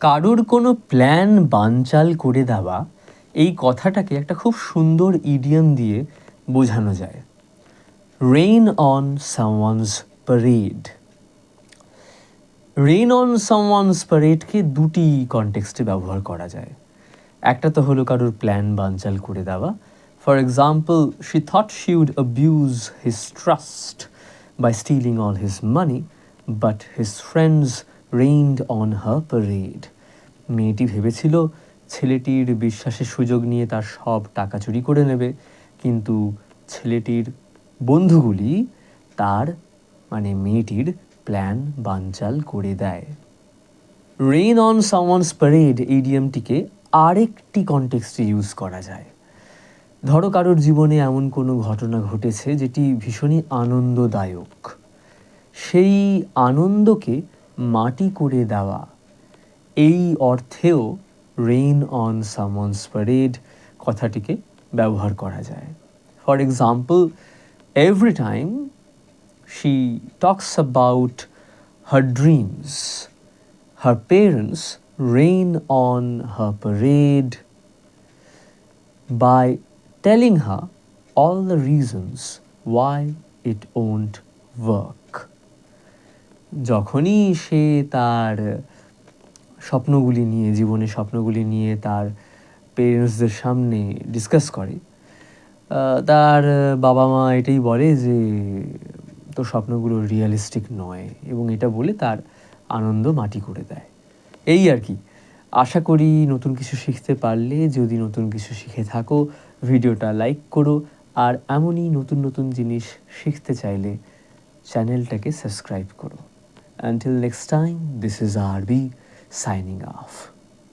কারোর কোনো প্ল্যান বানচাল করে দেওয়া এই কথাটাকে একটা খুব সুন্দর ইডিয়াম দিয়ে বোঝানো যায়। Rain on someone's parade rain on someone's প্যারেডকে দুটি কনটেক্সটে ব্যবহার করা যায়। একটা তো হলো কারোর প্ল্যান বানচাল করে দেওয়া। For example she thought she would abuse his trust by stealing all his money but his friends rained on her parade মেয়েটি ভেবেছিল ছেলেটির বিশ্বাসের সুযোগ নিয়ে তার সব টাকা চুরি করে নেবে, কিন্তু ছেলেটির বন্ধুগুলি তার মানে মেয়েটির প্ল্যান বানচাল করে দেয়। রেইন অন সামওয়ানস প্যারেড ইডিয়ামটিকে আরেকটি কনটেক্সটে ইউজ করা যায়। ধরো কারোর জীবনে এমন কোনো ঘটনা ঘটেছে যেটি ভীষণই আনন্দদায়ক। সেই আনন্দকে মাটি করে দেওয়া এই অর্থেও রেইন অন সামওয়ানস প্যারেড কথাটিকে ব্যবহার করা যায় for example every time she talks about her dreams her parents rain on her parade by telling her all the reasons why it won't work. যখনই সে তার স্বপ্নগুলি নিয়ে, জীবনের স্বপ্নগুলি নিয়ে তার পেরেন্টসদের সামনে ডিসকাস করে তার বাবা মা এটাই বলে যে, তোর স্বপ্নগুলো রিয়েলিস্টিক নয়। এবং এটা বলে তার আনন্দ মাটি করে দেয়। এই আর কি। আশা করি নতুন কিছু শিখতে পারলে, যদি নতুন কিছু শিখে থাকো, ভিডিওটা লাইক করো। আর এমনই নতুন নতুন জিনিস শিখতে চাইলে, চ্যানেলটাকে সাবস্ক্রাইব করো। Until next time, this is RB signing off.